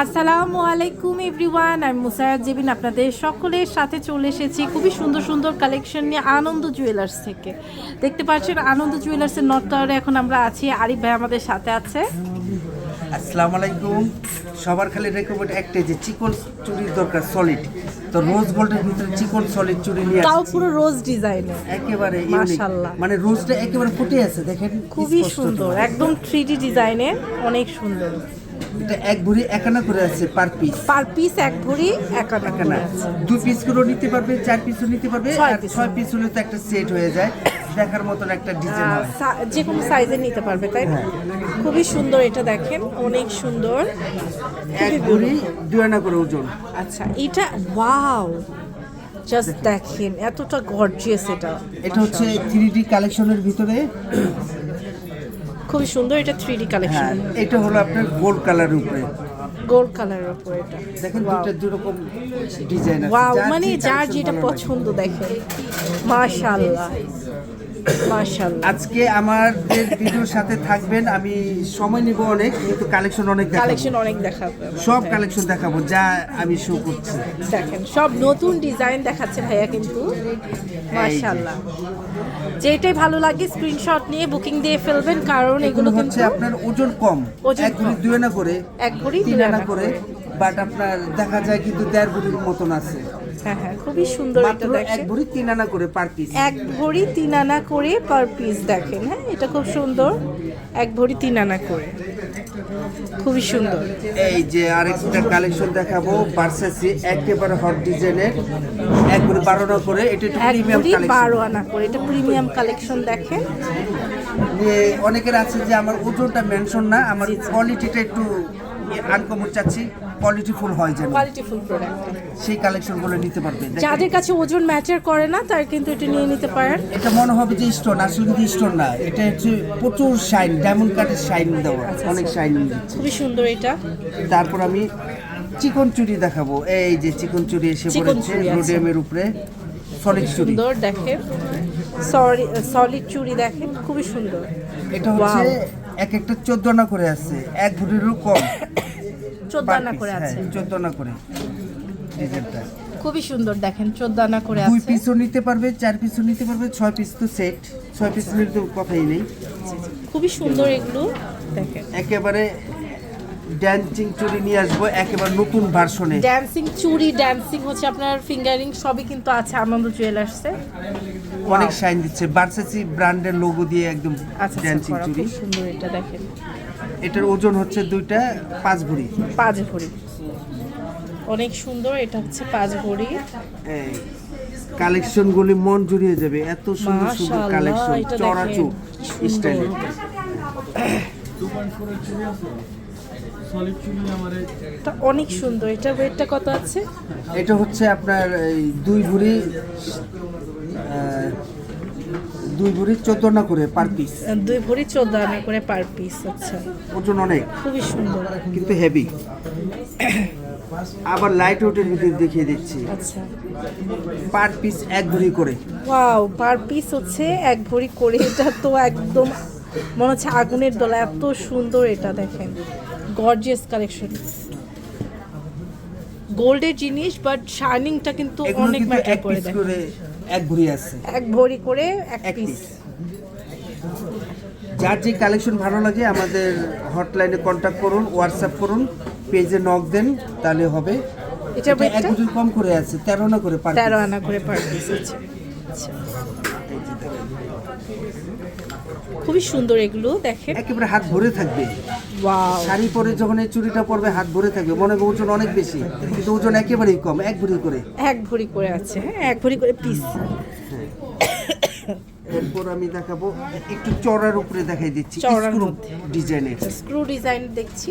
আসসালামু আলাইকুম এভরিওয়ান আমি মুসায়াত জেবিন আপনাদের সকলের সাথে চলে এসেছি খুবই সুন্দর সুন্দর কালেকশন নিয়ে আনন্দ জুয়েলার্স থেকে। দেখতে পাচ্ছেন আনন্দ জুয়েলার্সের নর্থ টাওয়ারে এখন আমরা আছি। আরিফ ভাই আমাদের সাথে আছে। আসসালামু আলাইকুম। সবার খালি রেকমেন্ড একটাই যে চিকন চুরির দরকার সলিড তো রোজ গোল্ডের ভিতরে চিকন সলিড চুরি নিয়ে তাও পুরো রোজ ডিজাইনের একেবারে মাশাআল্লাহ। মানে রোজটা একেবারে ফুটে আছে দেখেন খুবই সুন্দর একদম থ্রি ডি ডিজাইনের অনেক সুন্দর। এটা এক ভরি একানা করে আছে পার পিস পার পিস এক ভরি একানা। একানা। দুই পিস করে নিতে পারবে চার পিসও নিতে পারবে ছয় আর ছয় পিস হলে তো একটা সেট হয়ে যায়। দেখার মতন একটা ডিজাইন হয়। যে কোনো সাইজে নিতে পারবে তাই না? খুবই সুন্দর এটা দেখেন অনেক সুন্দর। এক ভরি দুই আনা করে ওজন। আচ্ছা এটা ওয়াও জাস্ট দেখেন। এতটা গর্জিয়াস এটা। এটা হচ্ছে থ্রি ডি কালেকশনের ভিতরে খুবই সুন্দর এটা থ্রি ডি কালেকশন এটা হলো আপনার গোল্ড কালার উপরে। গোল্ড কালারের উপর এটা। দেখেন দুটো দুই রকম ডিজাইন আছে। ওয়াও মানে যার যেটা পছন্দ দেখেন। মাশাআল্লাহ। আজকে আমাদের ভিডিওর সাথে থাকবেন আমি সময় নিব অনেক কিন্তু কালেকশন অনেক কালেকশন অনেক দেখাবো সব কালেকশন দেখাবো যা আমি শো করছি। দেখেন সব নতুন ডিজাইন দেখাচ্ছে ভাইয়া কিন্তু। মাশাআল্লাহ। যেটাই ভালো লাগে স্ক্রিনশট নিয়ে বুকিং দিয়ে ফেলবেন কারণ এগুলো হচ্ছে আপনার ওজন কম। এক কম। দুই আনা করে এক ভরি তিন আনা করে বাট আপনার দেখা যায় কিন্তু দেড় ভরির মতন আছে। হ্যাঁ হ্যাঁ খুবই সুন্দর এটা মাত্র এক ভরি তিন আনা করে পার পিস এক ভরি তিন আনা করে পার পিস দেখেন হ্যাঁ এটা খুব সুন্দর। এক ভরি তিন আনা করে। খুবই সুন্দর। এই যে আরেকটা কালেকশন দেখাবো বার্সাসি একেবারে হট ডিজাইনের এক ভরি বারো আনা করে এটা একটু প্রিমিয়াম কালেকশন বারো আনা করে এটা প্রিমিয়াম কালেকশন দেখেন। অনেকের আছে যে আমার ওজনটা মেনশন না আমার কোয়ালিটিটা একটু আনকমন চাচ্ছি কোয়ালিটিফুল হয় যেন। কোয়ালিটিফুল প্রোডাক্ট সেই কালেকশনগুলো নিতে পারবে। দেখেন। যাদের কাছে ওজন ম্যাচার করে না তার কিন্তু এটা নিয়ে নিতে পারেন। এটা মনে হবে যে স্টোন আসলে কিন্তু স্টোন না। এটা হচ্ছে প্রচুর শাইন ডায়মন্ড কাটের শাইন দেওয়া। আচ্ছা, অনেক শাইন দিচ্ছে। খুবই সুন্দর এটা। তারপর আমি চিকন চুরি দেখাবো। এই যে চিকন চুরি এসে পড়েছে। রোডিয়ামের উপরে। সলিড চুরি। সুন্দর দেখেন। সরি সলিড চুড়ি দেখেন খুবই সুন্দর। এটা হচ্ছে. এক একটা চোদ্দ আনা করে আছে। এক ভরিরও কম। চোদ্দ আনা করে হ্যাঁ, আছে। চোদ্দ আনা করে খুবই সুন্দর দেখেন চোদ্দ আনা করে দুই আছে। পিসও নিতে পারবে চার পিসও নিতে পারবে ছয় পিস তো সেট ছয় পিস নিলে তো কথাই নেই। খুবই সুন্দর এগুলো দেখেন। একেবারে ড্যান্সিং চুরি নিয়ে আসব একেবারে নতুন ভার্সনে ড্যান্সিং চুড়ি ড্যান্সিং হচ্ছে আপনার ফিঙ্গারিং সবই কিন্তু আছে আনন্দ জুয়েলার্সে অনেক শাইন দিচ্ছে। বার্সেসি ব্র্যান্ডের লোগো দিয়ে একদম আচ্ছা ড্যান্সিং আচ্ছা চুরি। খুব সুন্দর এটা দেখেন। এটার ওজন হচ্ছে দুইটা পাঁচ ভরি। পাঁচ ভরি। অনেক সুন্দর এটা হচ্ছে পাঁচ ভরি। কালেকশনগুলি মন জুড়িয়ে যাবে। এত সুন্দর সুন্দর কালেকশন। চড়া কি স্টাইলে অনেক সুন্দর। এটা ওয়েটটা কত আছে? এটা হচ্ছে আপনার এই দুই ভরি দুই ভরি চোদ্দ না করে পার পিস দুই ভরি চোদ্দ আনা করে পার পিস আচ্ছা। ওজন অনেক। খুবই সুন্দর। কিন্তু হেভি আবার লাইট ওয়েটের ভিতরে দেখিয়ে দিচ্ছি। আচ্ছা। পার পিস এক ভরি করে। ওয়াও পার পিস হচ্ছে এক ভরি করে। এটা তো একদম মনে হচ্ছে আগুনের দোলা এত সুন্দর এটা দেখেন। গর্জিয়াস কালেকশন গোল্ডের জিনিস বাট শাইনিংটা কিন্তু অনেক ম্যাটার করে করে এক ভরি আছে। এক ভরি করে এক পিস যার যে কালেকশন ভালো লাগে আমাদের হটলাইনে কন্ট্যাক্ট করুন হোয়াটসঅ্যাপ করুন পেজে নক দেন তাহলে হবে। এটা এক কম করে আছে তেরো না করে পার তেরো আনা করে পার পিস আছে আচ্ছা। খুবই সুন্দর এগুলো দেখেন। একেবারে হাত ভরে থাকবে। শাড়ি পরে যখন এই চুড়িটা পরবে হাত ভরে থাকবে। মনে হবে ওজন অনেক বেশি কিন্তু ওজন একেবারেই কম এক ভরি করে। এক ভরি করে আছে হ্যাঁ এক ভরি করে পিস এরপর আমি দেখাবো একটু চড়ার উপরে দেখাই দিচ্ছি স্ক্রু মধ্যে। ডিজাইনের স্ক্রু ডিজাইন দেখছি।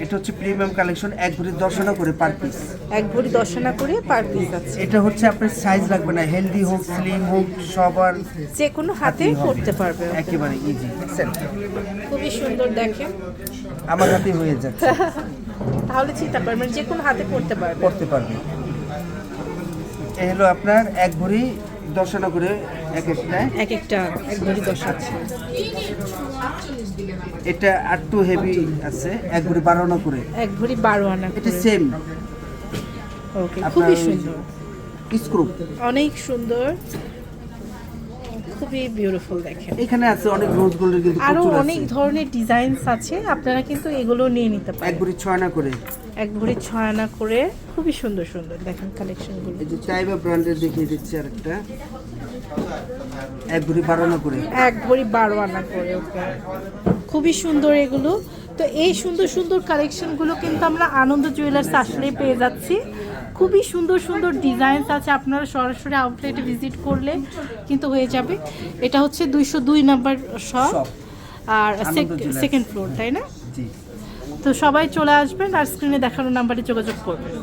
এটা হচ্ছে প্রিমিয়াম কালেকশন এক ভরি দশ আনা করে পার পিস এক ভরি দর্শনা করে পার পিস আছে। এটা হচ্ছে আপনার সাইজ লাগবে না হেলদি হোক স্লিম হোক সবার যে কোনো হাতে। করতে পারবে একেবারে ইজি খুবই সুন্দর দেখেন। আমার হাতে হয়ে যাচ্ছে। তাহলে চিন্তা করবেন যে কোনো হাতে করতে পারবে। করতে পারবে। এ হলো আপনার এক ভরি দর্শনা করে এক একটা? এক ভরি দশ আছে। এটা আটটু হেভি আছে এক ভরি বারো আনা করে। এক ভরি বারো আনা এটা সেম ওকে খুবই সুন্দর। স্ক্রু অনেক সুন্দর। খুবই বিউটিফুল দেখেন। এখানে আছে অনেক রোজ গোল্ডের কিন্তু আরও অনেক ধরনের ডিজাইনস আছে আপনারা কিন্তু এগুলো নিয়ে নিতে এক পারেন ভরি ছয় আনা করে। এক ভরি ছয় আনা করে। খুবই সুন্দর সুন্দর দেখেন কালেকশনগুলো এই যে চাইবা ব্র্যান্ডের দেখিয়ে দিচ্ছি আরেকটা। এক ভরি বারো আনা করে। এক ভরি বারো আনা করে ওকে খুবই সুন্দর এগুলো। তো এই সুন্দর সুন্দর কালেকশনগুলো কিন্তু আমরা আনন্দ জুয়েলার্স আসলেই পেয়ে যাচ্ছি। খুবই সুন্দর সুন্দর ডিজাইনস আছে আপনারা সরাসরি আউটলেটে ভিজিট করলে কিন্তু হয়ে যাবে। এটা হচ্ছে দুইশো দুই নাম্বার শপ আর সেকেন্ড ফ্লোর তাই না? তো সবাই চলে আসবেন আর স্ক্রিনে দেখানো নাম্বারে যোগাযোগ করবেন।